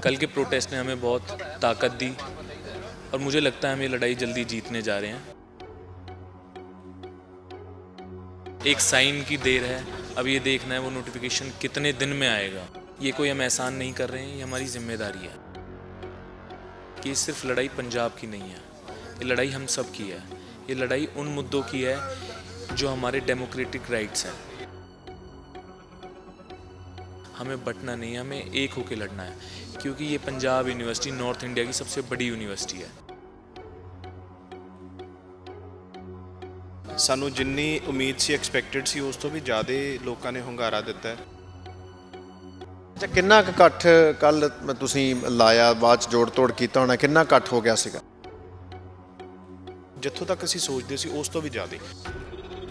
कल के प्रोटेस्ट ने हमें बहुत ताकत दी और मुझे लगता है हम ये लड़ाई जल्दी जीतने जा रहे हैं। एक साइन की देर है, अब ये देखना है वो नोटिफिकेशन कितने दिन में आएगा। ये कोई हम एहसान नहीं कर रहे हैं, ये हमारी ज़िम्मेदारी है कि ये सिर्फ़ लड़ाई पंजाब की नहीं है, ये लड़ाई हम सब की है, ये लड़ाई उन मुद्दों की है जो हमारे डेमोक्रेटिक राइट्स हैं। हमें बटना नहीं है हमें एक होकर लड़ना है क्योंकि ये पंजाब यूनिवर्सिटी नॉर्थ इंडिया की सबसे बड़ी यूनिवर्सिटी है ਸਾਨੂੰ ਜਿੰਨੀ ਉਮੀਦ ਸੀ ਐਕਸਪੈਕਟਡ ਸੀ ਉਸ ਤੋਂ ਵੀ ਜ਼ਿਆਦਾ ਲੋਕਾਂ ਨੇ ਹੁੰਗਾਰਾ ਦਿੱਤਾ ਹੈ ਅੱਛਾ ਕਿੰਨਾ ਕੁ ਇਕੱਠ ਕੱਲ ਤੁਸੀਂ ਲਾਇਆ ਬਾਅਦ ਚ ਜੋੜ ਤੋੜ ਕੀਤਾ ਹੋਣਾ ਕਿੰਨਾ ਇਕੱਠ ਹੋ ਗਿਆ ਸੀਗਾ ਜਿੱਥੋਂ ਤੱਕ ਅਸੀਂ ਸੋਚਦੇ ਸੀ ਉਸ ਤੋਂ ਵੀ ਜ਼ਿਆਦਾ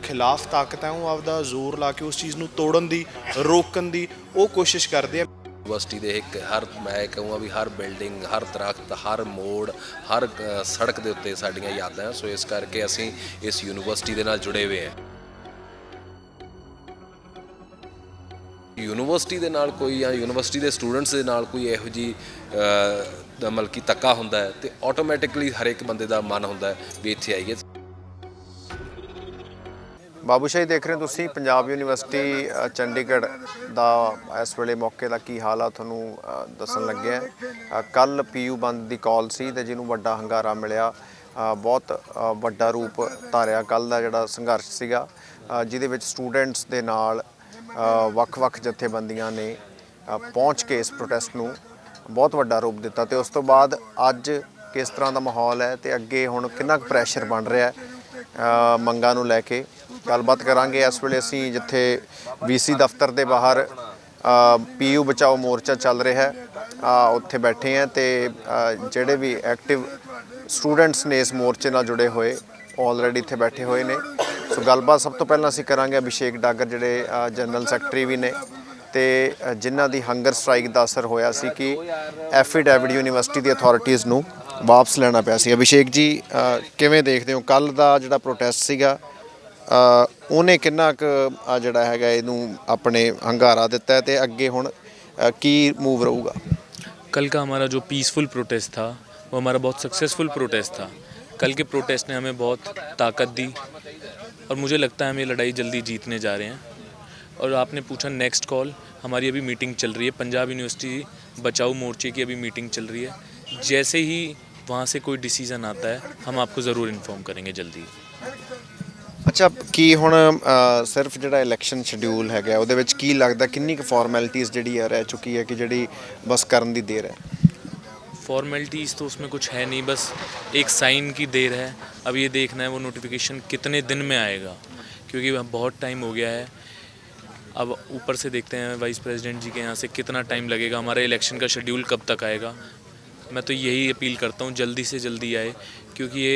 ਖਿਲਾਫ ਤਾਕਤ ਹੈ ਉਹ ਆਪਦਾ ਜ਼ੋਰ ਲਾ ਕੇ ਉਸ ਚੀਜ਼ ਨੂੰ ਤੋੜਨ ਦੀ ਰੋਕਣ ਦੀ ਉਹ ਕੋਸ਼ਿਸ਼ ਕਰਦੇ ਆ। ਯੂਨੀਵਰਸਿਟੀ ਦੇ ਇੱਕ ਹਰ ਮੈਂ ਕਹੂੰਗਾ ਵੀ ਹਰ ਬਿਲਡਿੰਗ ਹਰ ਦਰਖਤ ਹਰ ਮੋੜ ਹਰ ਅ, ਸੜਕ ਦੇ ਉੱਤੇ ਸਾਡੀਆਂ ਯਾਦਾਂ ਸੋ ਇਸ ਕਰਕੇ ਅਸੀਂ ਇਸ ਯੂਨੀਵਰਸਿਟੀ ਦੇ ਨਾਲ ਜੁੜੇ ਹੋਏ ਹਾਂ ਯੂਨੀਵਰਸਿਟੀ ਦੇ ਨਾਲ ਕੋਈ ਜਾਂ ਯੂਨੀਵਰਸਿਟੀ ਦੇ ਸਟੂਡੈਂਟਸ ਦੇ ਨਾਲ ਕੋਈ ਇਹੋ ਜੀ ਕਿ ਤੱਕਾ ਹੁੰਦਾ ਹੈ ਤੇ ਆਟੋਮੈਟਿਕਲੀ ਹਰ ਇੱਕ ਬੰਦੇ ਦਾ ਮਨ ਹੁੰਦਾ ਹੈ ਵੀ ਇੱਥੇ ਆਈਏ। ਬਾਬੂਸ਼ਾਹੀ ਦੇਖ ਰਹੇ ਹੋ ਤੁਸੀਂ, ਪੰਜਾਬ ਯੂਨੀਵਰਸਿਟੀ ਚੰਡੀਗੜ੍ਹ ਦਾ ਇਸ ਵੇਲੇ ਮੌਕੇ ਦਾ ਕੀ ਹਾਲ ਆ ਤੁਹਾਨੂੰ ਦੱਸਣ ਲੱਗਿਆ ਕੱਲ ਪੀਯੂ ਬੰਦ ਦੀ ਕਾਲ ਸੀ ਤੇ ਜਿਹਨੂੰ ਵੱਡਾ ਹੰਗਾਰਾ ਮਿਲਿਆ ਬਹੁਤ ਵੱਡਾ ਰੂਪ ਧਾਰਿਆ। ਕੱਲ ਦਾ ਜਿਹੜਾ ਸੰਘਰਸ਼ ਸੀਗਾ ਜਿਹਦੇ ਵਿੱਚ ਸਟੂਡੈਂਟਸ ਦੇ ਨਾਲ ਵੱਖ-ਵੱਖ ਜਥੇਬੰਦੀਆਂ ਨੇ ਪਹੁੰਚ ਕੇ ਇਸ ਪ੍ਰੋਟੈਸਟ ਨੂੰ ਬਹੁਤ ਵੱਡਾ ਰੂਪ ਦਿੱਤਾ ਤੇ ਉਸ ਤੋਂ ਬਾਅਦ ਅੱਜ ਕਿਸ ਤਰ੍ਹਾਂ ਦਾ ਮਾਹੌਲ ਹੈ ਤੇ ਅੱਗੇ ਹੁਣ ਕਿੰਨਾ ਕੁ ਪ੍ਰੈਸ਼ਰ ਬਣ ਰਿਹਾ ਹੈ ਮੰਗਾਂ ਨੂੰ ਲੈ ਕੇ? ਗੱਲਬਾਤ ਕਰਾਂਗੇ। ਇਸ ਵੇਲੇ ਅਸੀਂ ਜਿੱਥੇ ਵੀਸੀ ਦਫ਼ਤਰ ਦੇ ਬਾਹਰ ਪੀਯੂ ਬਚਾਓ ਮੋਰਚਾ ਚੱਲ ਰਿਹਾ ਹੈ। ਉੱਥੇ ਬੈਠੇ ਆ ਤੇ ਜਿਹੜੇ ਵੀ ਐਕਟਿਵ ਸਟੂਡੈਂਟਸ ਨੇ ਇਸ ਮੋਰਚੇ ਨਾਲ ਜੁੜੇ ਹੋਏ ਆਲਰੇਡੀ ਇੱਥੇ ਬੈਠੇ ਹੋਏ ਨੇ। ਸੋ ਗੱਲਬਾਤ ਸਭ ਤੋਂ ਪਹਿਲਾਂ ਅਸੀਂ ਕਰਾਂਗੇ ਅਭਿਸ਼ੇਕ ਡਾਗਰ, ਜਿਹੜੇ ਜਨਰਲ ਸੈਕਟਰੀ ਵੀ ਨੇ ਤੇ ਜਿਨ੍ਹਾਂ ਦੀ ਹੰਗਰ ਸਟ੍ਰਾਈਕ ਦਾ ਅਸਰ ਹੋਇਆ ਸੀ ਕਿ ਐਫੀਡੈਵਿਟ ਯੂਨੀਵਰਸਿਟੀ ਦੀ ਅਥਾਰਟੀਆਂ ਨੂੰ ਵਾਪਸ ਲੈਣਾ ਪਿਆ ਸੀ। ਅਭਿਸ਼ੇਕ ਜੀ ਕਿਵੇਂ ਦੇਖਦੇ ਹੋ? ਕੱਲ ਦਾ ਜਿਹੜਾ ਪ੍ਰੋਟੈਸਟ ਸੀਗਾ ਉਹਨੇ ਕਿੰਨਾ ਕੁ ਅ, ਜਿਹੜਾ ਹੈਗਾ ਇਹਨੂੰ ਆਪਣੇ ਹੰਗਾਰਾ ਦਿੱਤਾ ਹੈ ਤੇ ਅੱਗੇ ਹੁਣ ਅ, ਕੀ ਮੂਵ ਰਹੂਗਾ कल का हमारा जो पीसफुल प्रोटेस्ट था वो हमारा बहुत सक्सेसफुल प्रोटेस्ट था कल के प्रोटेस्ट ने हमें बहुत ताकत दी और मुझे लगता है हम ये लड़ाई जल्दी जीतने जा रहे हैं और आपने पूछा नेक्स्ट कॉल हमारी अभी मीटिंग चल रही है पंजाब यूनिवर्सिटी बचाओ मोर्चे की अभी मीटिंग चल रही है जैसे ही वहाँ से कोई डिसीज़न आता है हम आपको ज़रूर इन्फॉर्म करेंगे जल्दी ਅੱਛਾ ਕੀ ਹੁਣ ਅ, ਸਿਰਫ ਜਿਹੜਾ ਇਲੈਕਸ਼ਨ ਸ਼ਡਿਊਲ ਹੈਗਾ ਉਹਦੇ ਵਿੱਚ ਕੀ ਲੱਗਦਾ ਕਿੰਨੀ ਕੁ ਫਾਰਮੈਲਿਟੀਜ਼ ਜਿਹੜੀ ਆ ਰਹਿ ਚੁੱਕੀ ਹੈ ਕਿ ਜਿਹੜੀ ਬਸ ਕਰਨ ਦੀ ਦੇਰ ਹੈ फॉर्मेलिटीज़ तो उसमें कुछ है नहीं बस एक साइन की देर है अब ये देखना है वो नोटिफिकेशन कितने दिन में आएगा क्योंकि अब बहुत टाइम हो गया है अब ऊपर से देखते हैं वाइस प्रेसिडेंट जी के यहाँ से कितना टाइम लगेगा हमारा इलेक्शन का शेड्यूल कब तक आएगा मैं तो यही अपील करता हूँ जल्दी से जल्दी आए क्योंकि ये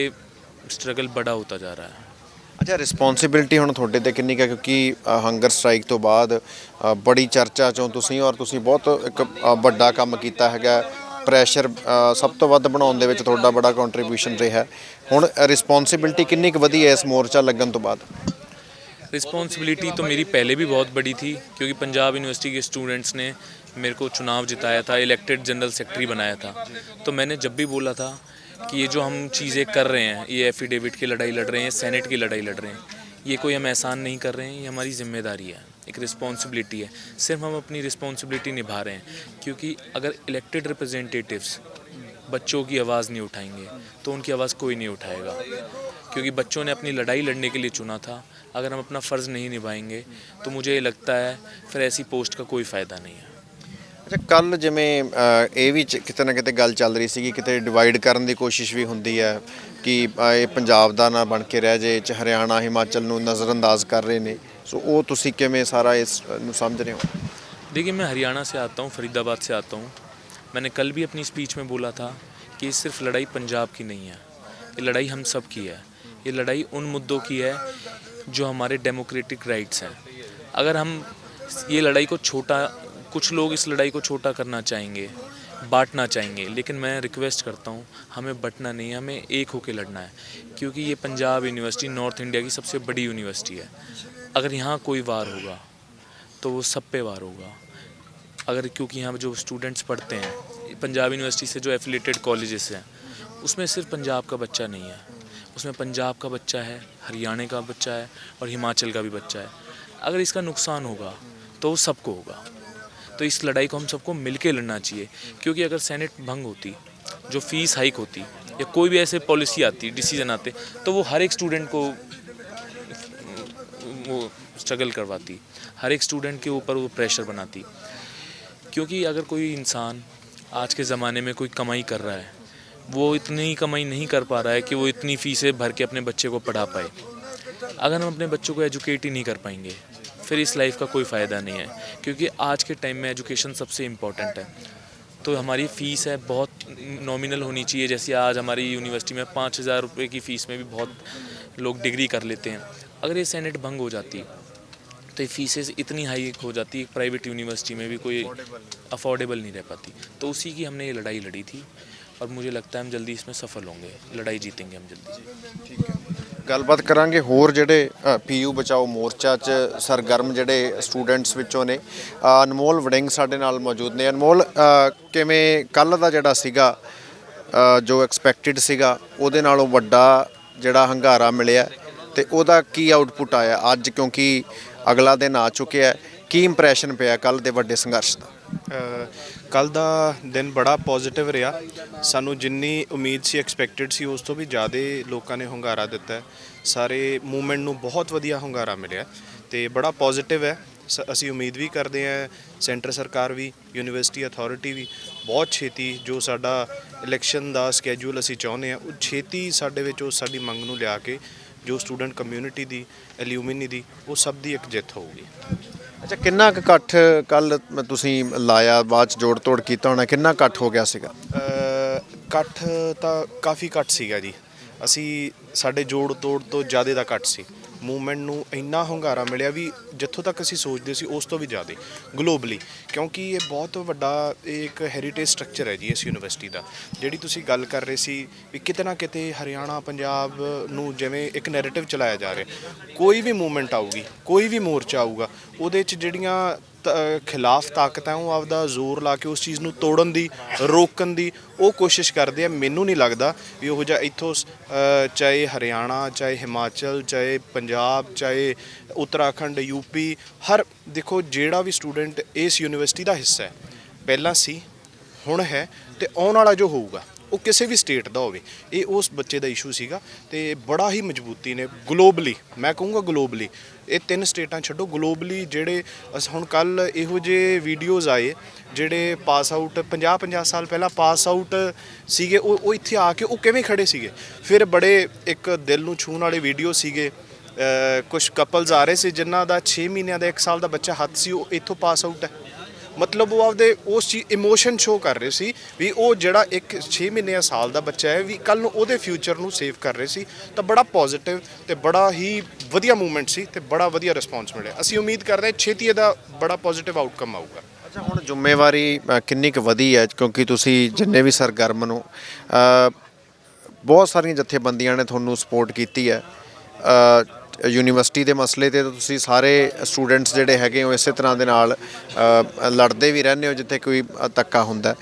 स्ट्रगल बड़ा होता जा रहा है ਅੱਛਾ ਰਿਸਪੌਂਸਿਬਿਲਟੀ ਹੁਣ ਤੁਹਾਡੇ ਤੇ ਕਿੰਨੀ ਕੁ ਹੈ ਕਿਉਂਕਿ ਹੰਗਰ ਸਟ੍ਰਾਈਕ ਤੋਂ ਬਾਅਦ ਅ, ਬੜੀ ਚਰਚਾ ਚੋਂ ਤੁਸੀਂ ਔਰ ਤੁਸੀਂ ਬਹੁਤ ਇੱਕ ਅ, ਵੱਡਾ ਕੰਮ ਕੀਤਾ ਹੈਗਾ ਪ੍ਰੈਸ਼ਰ ਸਭ ਤੋਂ ਵੱਧ ਬਣਾਉਣ ਦੇ ਵਿੱਚ ਤੁਹਾਡਾ ਬੜਾ ਕੰਟਰੀਬਿਊਸ਼ਨ ਰਿਹਾ ਹੈ। ਹੁਣ ਰਿਸਪੌਂਸਿਬਿਲਟੀ ਕਿੰਨੀ ਕੁ ਵਧੀ ਹੈ ਇਸ ਮੋਰਚਾ ਲੱਗਣ ਤੋਂ ਬਾਅਦ रिस्पॉन्सिबिलिटी तो मेरी पहले भी बहुत बड़ी थी क्योंकि पंजाब यूनिवर्सिटी के स्टूडेंट्स ने मेरे को चुनाव जिताया था इलेक्टेड जनरल सेक्रेटरी बनाया था तो मैंने जब भी बोला था कि ये जो हम चीज़ें कर रहे हैं, ये एफिडेविट की लड़ाई लड़ रहे हैं सेनेट की लड़ाई लड़ रहे हैं, ये कोई हम एहसान नहीं कर रहे हैं, ये हमारी ज़िम्मेदारी है, एक रिस्पॉन्सिबिलिटी है। सिर्फ़ हम अपनी रिस्पॉन्सिबिलिटी निभा रहे हैं, क्योंकि अगर इलेक्टेड रिप्रेजेंटेटिव्स बच्चों की आवाज़ नहीं उठाएँगे तो उनकी आवाज़ कोई नहीं उठाएगा। क्योंकि बच्चों ने अपनी लड़ाई लड़ने के लिए चुना था, अगर हम अपना फ़र्ज़ नहीं निभाएँगे तो मुझे ये लगता है, फिर ऐसी पोस्ट का कोई फ़ायदा नहीं है। ਅੱਛਾ ਕੱਲ ਜਿਵੇਂ ਅ, ਇਹ ਵੀ ਚ- ਕਿਤੇ ਨਾ ਕਿਤੇ ਗੱਲ ਚੱਲ ਰਹੀ ਸੀਗੀ ਕਿਤੇ ਡਿਵਾਈਡ ਕਰਨ ਦੀ ਕੋਸ਼ਿਸ਼ ਵੀ ਹੁੰਦੀ ਹੈ ਕਿ ਅ, ਇਹ ਪੰਜਾਬ ਦਾ ਨਾ ਬਣ ਕੇ ਰਹਿ ਜੇ ਚ ਹਰਿਆਣਾ ਹਿਮਾਚਲ ਨੂੰ ਨਜ਼ਰਅੰਦਾਜ਼ ਕਰ ਰਹੇ ਨੇ ਸੋ ਉਹ ਤੁਸੀਂ ਕਿਵੇਂ ਸਾਰਾ ਇਸ ਨੂੰ ਸਮਝ ਰਹੇ ਹੋ देखिए मैं हरियाणा से आता हूँ फरीदाबाद से आता हूँ मैंने कल भी अपनी स्पीच में बोला था कि ये सिर्फ लड़ाई पंजाब की नहीं है ये लड़ाई हम सब की है ये लड़ाई उन मुद्दों की है जो हमारे डेमोक्रेटिक राइट्स हैं अगर हम ये लड़ाई को छोटा कुछ लोग इस लड़ाई को छोटा करना चाहेंगे, बांटना चाहेंगे, लेकिन मैं रिक्वेस्ट करता हूँ, हमें बटना नहीं हमें एक होकर लड़ना है, क्योंकि ये पंजाब यूनिवर्सिटी नॉर्थ इंडिया की सबसे बड़ी यूनिवर्सिटी है। अगर यहाँ कोई वार होगा तो वो सब पे वार होगा। अगर क्योंकि यहाँ जो स्टूडेंट्स पढ़ते हैं, पंजाब यूनिवर्सिटी से जो एफिलेटेड कॉलेजेस हैं, उसमें सिर्फ़ पंजाब का बच्चा नहीं है। उसमें पंजाब का बच्चा है, हरियाणा का बच्चा है, और हिमाचल का भी बच्चा है। अगर इसका नुकसान होगा तो वो सबको होगा। तो इस लड़ाई को हम सबको मिलके लड़ना चाहिए। क्योंकि अगर सेनेट भंग होती, जो फ़ीस हाइक होती, या कोई भी ऐसे पॉलिसी आती डिसीज़न आते तो वो हर एक स्टूडेंट को, वो स्ट्रगल करवाती, हर एक स्टूडेंट के ऊपर वो प्रेशर बनाती। क्योंकि अगर कोई इंसान आज के ज़माने में कोई कमाई कर रहा है, वो इतनी कमाई नहीं कर पा रहा है कि वो इतनी फीसें भर के अपने बच्चे को पढ़ा पाए। अगर हम अपने बच्चों को एजुकेट ही नहीं कर पाएँगे फिर इस लाइफ का कोई फ़ायदा नहीं है, क्योंकि आज के टाइम में एजुकेशन सबसे इंपॉर्टेंट है। तो हमारी फ़ीस है, बहुत नॉमिनल होनी चाहिए, जैसे आज हमारी यूनिवर्सिटी में पाँच हज़ार रुपये की फ़ीस में भी बहुत लोग डिग्री कर लेते हैं। अगर ये सेनेट भंग हो जाती तो ये फीसेस इतनी हाई हो जाती है प्राइवेट यूनिवर्सिटी में भी कोई अफोर्डेबल नहीं रह पाती। तो उसी की हमने ये लड़ाई लड़ी थी, और मुझे लगता है हम जल्दी इसमें सफल होंगे। लड़ाई जीतेंगे हम जल्दी ਗੱਲਬਾਤ ਕਰਾਂਗੇ ਹੋਰ ਜਿਹੜੇ ਪੀਯੂ ਬਚਾਓ ਮੋਰਚਾ 'ਚ ਸਰਗਰਮ ਜਿਹੜੇ ਸਟੂਡੈਂਟਸ ਵਿੱਚੋਂ ਨੇ ਅਨਮੋਲ ਵੜਿੰਗ ਸਾਡੇ ਨਾਲ ਮੌਜੂਦ ਨੇ। ਅਨਮੋਲ ਕਿਵੇਂ ਕੱਲ ਦਾ ਜਿਹੜਾ ਸੀਗਾ ਜੋ ਐਕਸਪੈਕਟਿਡ ਸੀਗਾ, ਉਹਦੇ ਨਾਲੋਂ ਵੱਡਾ ਜਿਹੜਾ ਹੰਗਾਰਾ ਮਿਲਿਆ ਤੇ ਉਹਦਾ ਕੀ ਆਊਟਪੁੱਟ ਆਇਆ ਅੱਜ ਕਿਉਂਕਿ ਅਗਲਾ ਦਿਨ ਆ ਚੁੱਕਿਆ ਕੀ ਇੰਪ੍ਰੈਸ਼ਨ ਪਿਆ ਕੱਲ ਦੇ ਵੱਡੇ ਸੰਘਰਸ਼ ਦਾ? ਕੱਲ ਦਾ ਦਿਨ ਬੜਾ ਪੋਜ਼ਿਟਿਵ ਰਿਹਾ। ਸਾਨੂੰ ਜਿੰਨੀ ਉਮੀਦ ਸੀ ਐਕਸਪੈਕਟਡ ਸੀ, ਉਸ ਤੋਂ ਵੀ ਜ਼ਿਆਦਾ ਲੋਕਾਂ ਨੇ ਹੁੰਗਾਰਾ ਦਿੱਤਾ ਸਾਰੇ ਮੂਵਮੈਂਟ ਨੂੰ ਬਹੁਤ ਵਧੀਆ ਹੁੰਗਾਰਾ ਮਿਲਿਆ ਤੇ ਬੜਾ ਪੋਜ਼ਿਟਿਵ ਹੈ। ਸ- ਅਸੀਂ ਉਮੀਦ ਵੀ ਕਰਦੇ ਹਾਂ ਸੈਂਟਰ ਸਰਕਾਰ ਵੀ ਯੂਨੀਵਰਸਿਟੀ ਅਥਾਰਟੀ ਵੀ ਬਹੁਤ ਛੇਤੀ ਜੋ ਸਾਡਾ ਇਲੈਕਸ਼ਨ ਦਾ ਸਕੇਜੂਲ ਅਸੀਂ ਚਾਹੁੰਦੇ ਹਾਂ, ਉਹ ਛੇਤੀ ਸਾਡੇ ਵਿੱਚ ਉਹ ਸਾਡੀ ਮੰਗ ਨੂੰ ਲਿਆ ਕੇ ਜੋ ਸਟੂਡੈਂਟ ਕਮਿਊਨਿਟੀ ਦੀ ਐਲੂਮਨੀ ਦੀ, ਉਹ ਸਭ ਦੀ ਇੱਕ ਜਿੱਤ ਹੋਊਗੀ। ਅੱਛਾ, ਕਿੰਨਾ ਕੁ ਇਕੱਠ ਕੱਲ ਤੁਸੀਂ ਲਾਇਆ, ਬਾਅਦ ਚ ਜੋੜ ਤੋੜ ਕੀਤਾ ਹੋਣਾ, ਕਿੰਨਾ ਇਕੱਠ ਹੋ ਗਿਆ ਸੀਗਾ? ਇਕੱਠ ਤਾਂ ਕਾਫੀ ਘੱਟ ਸੀਗਾ ਜੀ। ਅਸੀਂ ਸਾਡੇ ਜੋੜ ਤੋੜ ਤੋਂ ਜ਼ਿਆਦਾ ਦਾ ਘੱਟ ਸੀ। ਮੂਵਮੈਂਟ ਨੂੰ ਇੰਨਾ ਹੁੰਗਾਰਾ ਮਿਲਿਆ ਵੀ ਜਿੱਥੋਂ ਤੱਕ ਅਸੀਂ ਸੋਚਦੇ ਸੀ, ਉਸ ਤੋਂ ਵੀ ਜ਼ਿਆਦਾ ਗਲੋਬਲੀ ਕਿਉਂਕਿ ਇਹ ਬਹੁਤ ਵੱਡਾ ਇਹ ਇੱਕ ਹੈਰੀਟੇਜ ਸਟਰਕਚਰ ਹੈ ਜੀ ਇਸ ਯੂਨੀਵਰਸਿਟੀ ਦਾ, ਜਿਹੜੀ ਤੁਸੀਂ ਗੱਲ ਕਰ ਰਹੇ ਸੀ ਵੀ ਕਿਤੇ ਨਾ ਕਿਤੇ ਹਰਿਆਣਾ, ਪੰਜਾਬ ਨੂੰ ਜਿਵੇਂ ਇੱਕ ਨੈਰੇਟਿਵ ਚਲਾਇਆ ਜਾ ਰਿਹਾ, ਕੋਈ ਵੀ ਮੂਵਮੈਂਟ ਆਊਗੀ, ਕੋਈ ਵੀ ਮੋਰਚਾ ਆਊਗਾ, ਉਹਦੇ 'ਚ ਜਿਹੜੀਆਂ ਖਿਲਾਫ ਤਾਕਤਾਂ ਉਹ ਆਪਦਾ ਜ਼ੋਰ ਲਾ ਕੇ ਉਸ ਚੀਜ਼ ਨੂੰ ਤੋੜਨ ਦੀ, ਰੋਕਣ ਦੀ, ਉਹ ਕੋਸ਼ਿਸ਼ ਕਰਦੇ ਆ। ਮੈਨੂੰ ਨਹੀਂ ਲੱਗਦਾ ਵੀ ਉਹ ਜਿਹਾ ਇੱਥੋਂ ਸ- ਚਾਹੇ ਹਰਿਆਣਾ, ਚਾਹੇ ਹਿਮਾਚਲ, ਚਾਹੇ ਪੰਜਾਬ, ਚਾਹੇ ਉੱਤਰਾਖੰਡ ਯੂਪੀ ਹਰ, ਦੇਖੋ ਜਿਹੜਾ ਵੀ ਸਟੂਡੈਂਟ ਇਸ ਯੂਨੀਵਰਸਿਟੀ ਦਾ ਹਿੱਸਾ ਹੈ, ਪਹਿਲਾਂ ਸੀ, ਹੁਣ ਹੈ ਤੇ ਆਉਣ ਵਾਲਾ ਜੋ ਹੋਊਗਾ, ਉਹ ਕਿਸੇ ਵੀ ਸਟੇਟ ਦਾ ਹੋਵੇ, ਇਹ ਉਸ ਬੱਚੇ ਦਾ ਇਸ਼ੂ ਸੀਗਾ ਤੇ ਬੜਾ ਹੀ ਮਜ਼ਬੂਤੀ ਨੇ ਗਲੋਬਲੀ ਮੈਂ ਕਹੂੰਗਾ ਗਲੋਬਲੀ ਇਹ ਤਿੰਨ ਸਟੇਟਾਂ ਛੱਡੋ ਗਲੋਬਲੀ ਜਿਹੜੇ ਅਸ, ਹੁਣ ਕੱਲ ਇਹੋ ਜਿਹੇ ਵੀਡੀਓਜ਼ ਆਏ, ਜਿਹੜੇ ਪਾਸ ਆਊਟ 50 50 ਸਾਲ ਪਹਿਲਾਂ ਪਾਸ ਆਊਟ ਸੀਗੇ, ਉਹ ਉਹ ਇੱਥੇ ਆ ਕੇ ਉਹ ਕਿਵੇਂ ਖੜੇ ਸੀਗੇ? ਫਿਰ ਬੜੇ ਇੱਕ ਦਿਲ ਨੂੰ ਛੂਹਣ ਵਾਲੇ ਵੀਡੀਓ ਸੀਗੇ ਕੁਝ ਕਪਲਸ ਆ ਰਹੇ ਸੀ, ਜਿਨ੍ਹਾਂ ਦਾ 6 ਮਹੀਨਿਆਂ ਦਾ 1 ਸਾਲ ਦਾ ਬੱਚਾ ਹੱਥ ਸੀ, ਉਹ ਇੱਥੋਂ ਪਾਸ ਆਊਟ ਹੈ। ਮਤਲਬ ਉਹ ਆਪਦੇ ਉਸ ਚੀਜ਼ ਇਮੋਸ਼ਨ ਸ਼ੋ ਕਰ ਰਹੇ ਸੀ ਵੀ ਉਹ ਜਿਹੜਾ ਇੱਕ 6 ਮਹੀਨੇ ਜਾਂ ਸਾਲ ਦਾ ਬੱਚਾ ਹੈ, ਵੀ ਕੱਲ ਨੂੰ ਉਹਦੇ ਫਿਊਚਰ ਨੂੰ ਸੇਵ ਕਰ ਰਹੇ ਸੀ। ਤਾਂ ਬੜਾ ਪੋਜ਼ਿਟਿਵ ਤੇ ਬੜਾ ਹੀ ਵਧੀਆ ਮੂਵਮੈਂਟ ਸੀ ਤੇ ਬੜਾ ਵਧੀਆ ਰਿਸਪੌਂਸ ਮਿਲਿਆ। ਅਸੀਂ ਉਮੀਦ ਕਰਦੇ ਹਾਂ ਛੇਤੀ ਇਹਦਾ ਬੜਾ ਪੋਜ਼ਿਟਿਵ ਆਊਟਕਮ ਆਊਗਾ। ਅੱਛਾ, ਹੁਣ ਜ਼ਿੰਮੇਵਾਰੀ ਕਿੰਨੀ ਕੁ ਵਧੀ ਹੈ? ਕਿਉਂਕਿ ਤੁਸੀਂ ਜਿੰਨੇ ਵੀ ਸਰਗਰਮ ਨੂੰ ਬਹੁਤ ਸਾਰੀਆਂ ਜਥੇਬੰਦੀਆਂ ਨੇ ਤੁਹਾਨੂੰ ਸਪੋਰਟ ਕੀਤੀ ਹੈ। ਯੂਨੀਵਰਸਿਟੀ ਦੇ ਮਸਲੇ ਤੇ ਤਾਂ ਤੁਸੀਂ ਸਾਰੇ ਸਟੂਡੈਂਟਸ ਜਿਹੜੇ ਹੈਗੇ ਹੋ ਇਸੇ ਤਰ੍ਹਾਂ ਦੇ ਨਾਲ ਲੜਦੇ ਵੀ ਰਹਿੰਦੇ ਹੋ ਜਿੱਥੇ ਕੋਈ ਅ, ਧੱਕਾ ਹੁੰਦਾ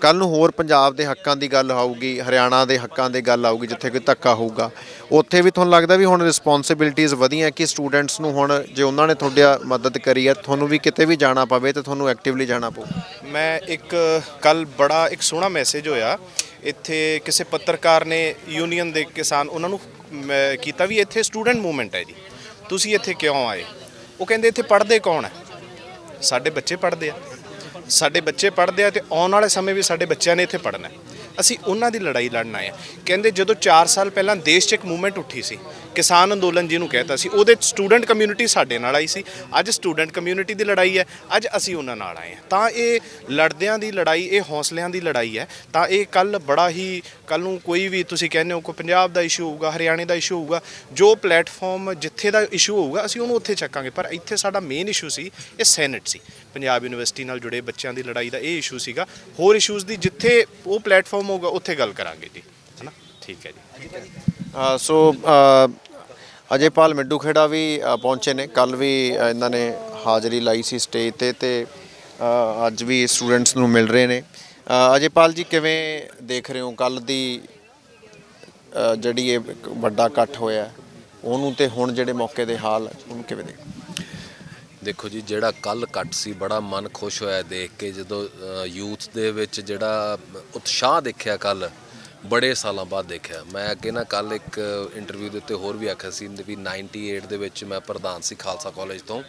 ਕੱਲ ਨੂੰ ਹੋਰ ਪੰਜਾਬ ਦੇ ਹੱਕਾਂ ਦੀ ਗੱਲ ਆਊਗੀ ਹਰਿਆਣਾ ਦੇ ਹੱਕਾਂ ਦੀ ਗੱਲ ਆਊਗੀ ਜਿੱਥੇ ਕੋਈ ਧੱਕਾ ਹੋਊਗਾ। ਉੱਥੇ ਵੀ ਤੁਹਾਨੂੰ ਲੱਗਦਾ ਵੀ ਹੁਣ ਰਿਸਪੌਂਸਿਬਿਲਿਟੀਆਂ ਵਧੀਆਂ ਕਿ ਸਟੂਡੈਂਟਸ ਨੂੰ ਹੁਣ ਜੇ ਉਹਨਾਂ ਨੇ ਤੁਹਾਡੀ ਮਦਦ ਕਰੀ ਹੈ ਤੁਹਾਨੂੰ ਵੀ ਕਿਤੇ ਵੀ ਜਾਣਾ ਪਵੇ ਤੇ ਤੁਹਾਨੂੰ ਐਕਟਿਵਲੀ ਜਾਣਾ ਪਊ। ਮੈਂ ਇੱਕ ਕੱਲ ਬੜਾ ਇੱਕ ਸੋਹਣਾ ਮੈਸੇਜ ਹੋਇਆ। ਇੱਥੇ ਕਿਸੇ ਪੱਤਰਕਾਰ ਨੇ ਯੂਨੀਅਨ ਦੇ ਕਿਸਾਨ ਉਹਨਾਂ ਨੂੰ ਕੀਤਾ ਵੀ ਇੱਥੇ ਸਟੂਡੈਂਟ ਮੂਵਮੈਂਟ ਹੈ ਜੀ। ਤੁਸੀਂ ਇੱਥੇ ਕਿਉਂ ਆਏ? ਉਹ ਕਹਿੰਦੇ ਇੱਥੇ ਪੜ੍ਹਦੇ ਕੌਣ ਹੈ? ਸਾਡੇ ਬੱਚੇ ਪੜ੍ਹਦੇ ਆ। ਸਾਡੇ ਬੱਚੇ ਪੜ੍ਹਦੇ ਆ ਤੇ ਆਉਣ ਵਾਲੇ ਸਮੇਂ ਵੀ ਸਾਡੇ ਬੱਚਿਆਂ ਨੇ ਇੱਥੇ ਪੜ੍ਹਨਾ ਹੈ। ਅਸੀਂ ਉਹਨਾਂ ਦੀ ਲੜਾਈ ਲੜਨ ਆਏ ਆ ਕਹਿੰਦੇ ਜਦੋਂ 4 ਸਾਲ ਪਹਿਲਾਂ ਦੇਸ਼ 'ਚ ਇੱਕ ਮੂਵਮੈਂਟ ਉੱਠੀ ਸੀ, ਕਿਸਾਨ ਅੰਦੋਲਨ ਜਿਹਨੂੰ ਕਹਿਤਾ ਸੀ, ਉਹਦੇ ਸਟੂਡੈਂਟ ਕਮਿਊਨਿਟੀ ਸਾਡੇ ਨਾਲ ਆਈ ਸੀ। ਅੱਜ ਸਟੂਡੈਂਟ ਕਮਿਊਨਿਟੀ ਦੀ ਲੜਾਈ ਹੈ, ਅੱਜ ਅਸੀਂ ਉਹਨਾਂ ਨਾਲ ਆਏ ਹਾਂ। ਤਾਂ ਇਹ ਲੜਦਿਆਂ ਦੀ ਲੜਾਈ, ਇਹ ਹੌਸਲਿਆਂ ਦੀ ਲੜਾਈ ਹੈ। ਤਾਂ ਇਹ ਕੱਲ ਬੜਾ ਹੀ, ਕੱਲ ਨੂੰ ਕੋਈ ਵੀ ਤੁਸੀਂ ਕਹਿੰਦੇ ਹੋ ਕੋਈ ਪੰਜਾਬ ਦਾ ਇਸ਼ੂ ਹੋਊਗਾ, ਹਰਿਆਣੇ ਦਾ ਇਸ਼ੂ ਹੋਊਗਾ, ਜੋ ਪਲੇਟਫਾਰਮ ਜਿੱਥੇ ਦਾ ਇਸ਼ੂ ਹੋਊਗਾ, ਅਸੀਂ ਉਹਨੂੰ ਉੱਥੇ ਚੱਕਾਂਗੇ। ਪਰ ਇੱਥੇ ਸਾਡਾ ਮੇਨ ਇਸ਼ੂ ਸੀ, ਇਹ ਸੈਨੇਟ ਸੀ। ਪੰਜਾਬ ਯੂਨੀਵਰਸਿਟੀ ਨਾਲ ਜੁੜੇ ਬੱਚਿਆਂ ਦੀ ਲੜਾਈ ਦਾ ਇਹ ਇਸ਼ੂ ਸੀਗਾ। ਹੋਰ ਇਸ਼ੂਜ਼ ਦੀ ਜਿੱਥੇ ਉਹ ਪਲੇਟਫਾਰਮ ਹੋਊਗਾ ਉੱਥੇ ਗੱਲ ਕਰਾਂਗੇ ਜੀ ਹਨਾ? ਠੀਕ ਹੈ ਜੀ। ਅ, ਸੋ ਅ, ਅਜੇਪਾਲ ਮਿੱਡੂ ਖੇੜਾ ਵੀ ਅ, ਪਹੁੰਚੇ ਨੇ। ਕੱਲ ਵੀ ਅ, ਇਹਨਾਂ ਨੇ ਹਾਜ਼ਰੀ ਲਾਈ ਸੀ ਸਟੇਜ ਤੇ ਤੇ ਅ, ਅੱਜ ਵੀ ਸਟੂਡੈਂਟਸ ਨੂੰ ਮਿਲ ਰਹੇ ਨੇ। ਅ, ਅਜੇਪਾਲ ਜੀ ਕਿਵੇਂ ਦੇਖ ਰਹੇ ਹੋ? ਕੱਲ ਦੀ ਅ, ਜਿਹੜੀ ਇਹ ਇੱਕ ਵੱਡਾ ਇਕੱਠ ਹੋਇਆ ਉਹਨੂੰ ਤੇ ਹੁਣ ਜਿਹੜੇ ਮੌਕੇ ਦੇ ਹਾਲ ਉਹਨੂੰ ਕਿਵੇਂ ਦੇਖ ਦੇਖੋ ਜੀ, ਜਿਹੜਾ ਕੱਲ ਕੱਟ ਸੀ, ਬੜਾ ਮਨ ਖੁਸ਼ ਹੋਇਆ ਦੇਖ ਕੇ, ਜਦੋਂ ਯੂਥ ਦੇ ਵਿੱਚ ਜਿਹੜਾ ਉਤਸ਼ਾਹ ਦੇਖਿਆ ਕੱਲ ਬੜੇ ਸਾਲਾਂ ਬਾਅਦ ਦੇਖਿਆ। ਮੈਂ ਅੱਗੇ ਨਾ ਕੱਲ ਇੱਕ ਇੰਟਰਵਿਊ ਦੇ ਉੱਤੇ ਹੋਰ ਵੀ ਆਖਿਆ ਸੀ ਵੀ 98 ਦੇ ਵਿੱਚ ਮੈਂ ਪ੍ਰਧਾਨ ਸੀ ਖਾਲਸਾ ਕਾਲਜ ਤੋਂ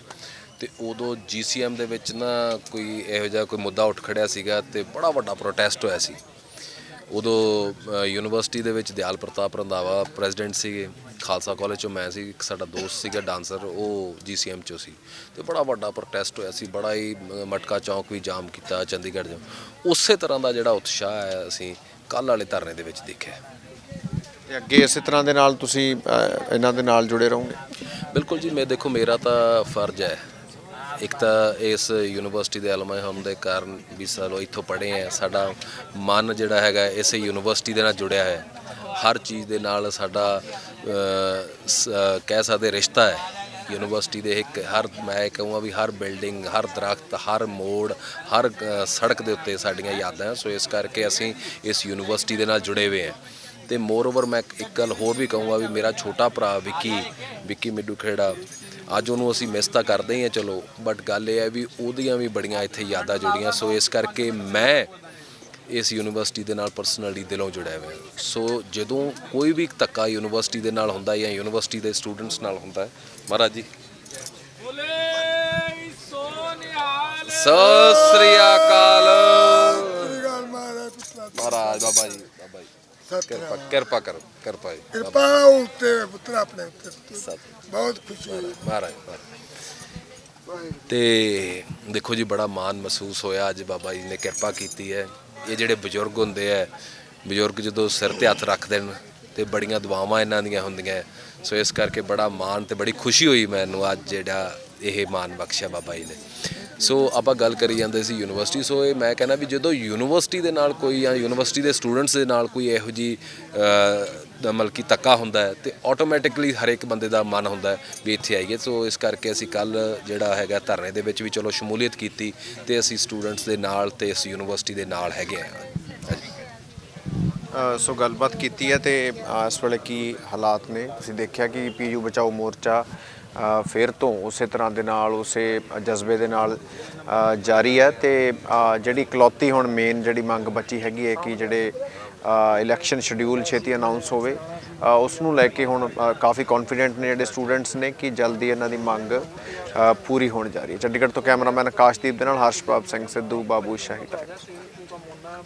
ਤੇ ਉਦੋਂ ਜੀਸੀਐਮ ਦੇ ਵਿੱਚ ਨਾ ਕੋਈ ਇਹੋ ਜਿਹਾ ਕੋਈ ਮੁੱਦਾ ਉੱਠ ਖੜਿਆ ਸੀਗਾ ਤੇ ਬੜਾ ਵੱਡਾ ਪ੍ਰੋਟੈਸਟ ਹੋਇਆ ਸੀ। ਉਦੋਂ ਯੂਨੀਵਰਸਿਟੀ ਦੇ ਵਿੱਚ ਦਿਆਲ ਪ੍ਰਤਾਪ ਰੰਧਾਵਾ ਪ੍ਰੈਜ਼ੀਡੈਂਟ ਸੀਗੇ। ਖਾਲਸਾ ਕਾਲਜ ਚੋਂ ਮੈਂ ਸੀ ਇੱਕ ਸਾਡਾ ਦੋਸਤ ਸੀਗਾ ਡਾਂਸਰ ਉਹ ਜੀਸੀਐਮ ਚੋਂ ਸੀ। ਤੇ ਬੜਾ ਵੱਡਾ ਪ੍ਰੋਟੈਸਟ ਹੋਇਆ ਸੀ ਬੜਾ ਹੀ ਮਟਕਾ ਚੌਂਕ ਵੀ ਜਾਮ ਕੀਤਾ ਚੰਡੀਗੜ੍ਹ ਜੋ ਉਸੇ ਤਰ੍ਹਾਂ ਦਾ ਜਿਹੜਾ ਉਤਸ਼ਾਹ ਹੈ ਅਸੀਂ ਕੱਲ ਵਾਲੇ ਧਰਨੇ ਦੇ ਵਿੱਚ ਦੇਖਿਆ। ਤੇ ਅੱਗੇ ਇਸੇ ਤਰ੍ਹਾਂ ਦੇ ਨਾਲ ਤੁਸੀਂ ਇਹਨਾਂ ਦੇ ਨਾਲ ਜੁੜੇ ਰਹੋਗੇ? ਬਿਲਕੁਲ ਜੀ ਮੈਂ ਦੇਖੋ ਮੇਰਾ ਤਾਂ ਫਰਜ਼ ਹੈ ਇੱਕ ਤਾਂ ਇਸ ਯੂਨੀਵਰਸਿਟੀ ਦੇ ਐਲਮਾਈ ਹੋਣ ਦੇ ਕਾਰਨ ਵੀ ਸਾਲੋ ਇੱਥੋਂ ਪੜ੍ਹੇ ਆ ਸਾਡਾ ਮਨ ਜਿਹੜਾ ਹੈਗਾ ਇਸੇ ਯੂਨੀਵਰਸਿਟੀ ਦੇ ਨਾਲ ਜੁੜਿਆ ਹੈ। ਹਰ ਚੀਜ਼ ਦੇ ਨਾਲ ਸਾਡਾ ਸ- ਕਹਿ ਸਕਦੇ ਰਿਸ਼ਤਾ ਹੈ। ਯੂਨੀਵਰਸਿਟੀ ਦੇ ਇੱਕ ਹਰ, ਮੈਂ ਕਹੂੰਗਾ ਵੀ ਹਰ ਬਿਲਡਿੰਗ, ਹਰ ਦਰਖਤ, ਹਰ ਮੋੜ, ਹਰ ਸੜਕ ਦੇ ਉੱਤੇ ਸਾਡੀਆਂ ਯਾਦਾਂ ਸੋ ਇਸ ਕਰਕੇ ਅਸੀਂ ਇਸ ਯੂਨੀਵਰਸਿਟੀ ਦੇ ਨਾਲ ਜੁੜੇ ਹੋਏ ਹਾਂ। ਤੇ ਮੋਰ ਓਵਰ ਮੈਂ ਇੱਕ ਗੱਲ ਹੋਰ ਵੀ ਕਹੂੰਗਾ ਵੀ ਮੇਰਾ ਛੋਟਾ ਭਰਾ ਵਿੱਕੀ ਵਿੱਕੀ ਮਿੱਡੂ ਖੇੜਾ ਅੱਜ ਉਹਨੂੰ ਅਸੀਂ ਮਿਸ ਤਾਂ ਕਰਦੇ ਹੀ ਆ ਚਲੋ ਬਟ ਗੱਲ ਇਹ ਹੈ ਵੀ ਉਹਦੀਆਂ ਵੀ ਬੜੀਆਂ ਇੱਥੇ ਯਾਦਾਂ ਜੁੜੀਆਂ ਸੋ ਇਸ ਕਰਕੇ ਮੈਂ ਇਸ ਯੂਨੀਵਰਸਿਟੀ ਦੇ ਨਾਲ ਪਰਸਨਲੀ ਦਿਲੋਂ ਜੁੜਿਆ ਹੋਇਆ। ਸੋ ਜਦੋਂ ਕੋਈ ਵੀ ਧੱਕਾ ਯੂਨੀਵਰਸਿਟੀ ਦੇ ਨਾਲ ਹੁੰਦਾ ਜਾਂ ਯੂਨੀਵਰਸਿਟੀ ਦੇ ਸਟੂਡੈਂਟਸ ਨਾਲ ਹੁੰਦਾ ਮਹਾਰਾਜ ਜੀ। ਸਤਿ ਸ੍ਰੀ ਅਕਾਲ। ਕਿਰਪਾ ਕਿਰਪਾ ਕਰੋ ਕਿਰਪਾ ਜੀ। ਕਿਰਪਾ ਉੱਤੇ ਪੁੱਤਰ ਆਪਣੇ ਉੱਤੇ। ਬਹੁਤ ਖੁਸ਼ੀ ਹੋਈ। ਮਹਾਰਾਜ ਮਹਾਰਾਜ। ਤੇ ਦੇਖੋ ਜੀ ਬੜਾ ਮਾਣ ਮਹਿਸੂਸ ਹੋਇਆ ਅੱਜ ਬਾਬਾ ਜੀ ਨੇ ਕਿਰਪਾ ਕੀਤੀ ਹੈ। ਇਹ ਜਿਹੜੇ ਬਜ਼ੁਰਗ ਹੁੰਦੇ ਆ ਬਜ਼ੁਰਗ ਜਦੋਂ ਸਿਰ ਤੇ ਹੱਥ ਰੱਖ ਦੇਣ ਤੇ ਬੜੀਆਂ ਦੁਆਵਾਂ ਇਹਨਾਂ ਦੀਆਂ ਹੁੰਦੀਆਂ ਸੋ ਇਸ ਕਰਕੇ ਬੜਾ ਮਾਣ ਤੇ ਬੜੀ ਖੁਸ਼ੀ ਹੋਈ ਮੈਨੂੰ ਅੱਜ ਜਿਹੜਾ ਇਹ ਮਾਣ ਬਖਸ਼ਿਆ ਬਾਬਾ ਜੀ ਨੇ। ਸੋ ਆਪਾਂ ਗੱਲ ਕਰੀ ਜਾਂਦੇ ਸੀ ਯੂਨੀਵਰਸਿਟੀ ਸੋ ਇਹ ਮੈਂ ਕਹਿੰਦਾ ਵੀ ਜਦੋਂ ਯੂਨੀਵਰਸਿਟੀ ਦੇ ਨਾਲ ਕੋਈ ਜਾਂ ਯੂਨੀਵਰਸਿਟੀ ਦੇ ਸਟੂਡੈਂਟਸ ਦੇ ਨਾਲ ਕੋਈ ਇਹੋ ਜੀ ਮਤਲਬ ਕਿ ਧੱਕਾ ਹੁੰਦਾ ਹੈ, ਤੇ ਆਟੋਮੈਟਿਕਲੀ ਹਰ ਇੱਕ ਬੰਦੇ ਦਾ ਮਨ ਹੁੰਦਾ ਹੈ ਵੀ ਇੱਥੇ ਆਈਏ। ਸੋ ਇਸ ਕਰਕੇ ਅਸੀਂ ਕੱਲ ਜਿਹੜਾ ਹੈਗਾ ਧਰਨੇ ਦੇ ਵਿੱਚ ਵੀ ਚਲੋ ਸ਼ਮੂਲੀਅਤ ਕੀਤੀ, ਤੇ ਅਸੀਂ ਸਟੂਡੈਂਟਸ ਦੇ ਨਾਲ ਤੇ ਇਸ ਯੂਨੀਵਰਸਿਟੀ ਦੇ ਨਾਲ ਹੈਗੇ ਆ ਸੋ ਗੱਲਬਾਤ ਕੀਤੀ ਹੈ ਤੇ ਇਸ ਵੇਲੇ ਕੀ ਹਾਲਾਤ ਨੇ? ਤੁਸੀਂ ਦੇਖਿਆ ਕਿ ਪੀਯੂ ਬਚਾਓ ਮੋਰਚਾ ਅ, ਫਿਰ ਤੋਂ ਉਸੇ ਤਰ੍ਹਾਂ ਦੇ ਨਾਲ ਉਸੇ ਜਜ਼ਬੇ ਦੇ ਨਾਲ ਜਾਰੀ ਹੈ ਤੇ ਜਿਹੜੀ ਇਕਲੌਤੀ ਹੁਣ ਮੇਨ ਜਿਹੜੀ ਮੰਗ ਬਚੀ ਹੈਗੀ ਹੈ ਕਿ ਜਿਹੜੇ ਇਲੈਕਸ਼ਨ ਸ਼ਡਿਊਲ ਛੇਤੀ ਅਨਾਉਂਸ ਹੋਵੇ ਉਸ ਨੂੰ ਲੈ ਕੇ ਹੁਣ ਕਾਫੀ ਕੌਨਫੀਡੈਂਟ ਨੇ ਜਿਹੜੇ ਸਟੂਡੈਂਟਸ ਨੇ ਕਿ ਜਲਦੀ ਇਹਨਾਂ ਦੀ ਮੰਗ ਪੂਰੀ ਹੋਣ ਜਾ ਰਹੀ ਹੈ। ਚੰਡੀਗੜ੍ਹ ਤੋਂ ਕੈਮਰਾਮੈਨ ਆਕਾਸ਼ਦੀਪ ਦੇ ਨਾਲ ਹਰਸ਼ਪ੍ਰਭ ਸਿੰਘ ਸਿੱਧੂ ਬਾਬੂ ਸ਼ਾਹੀ ਟਾਈਮ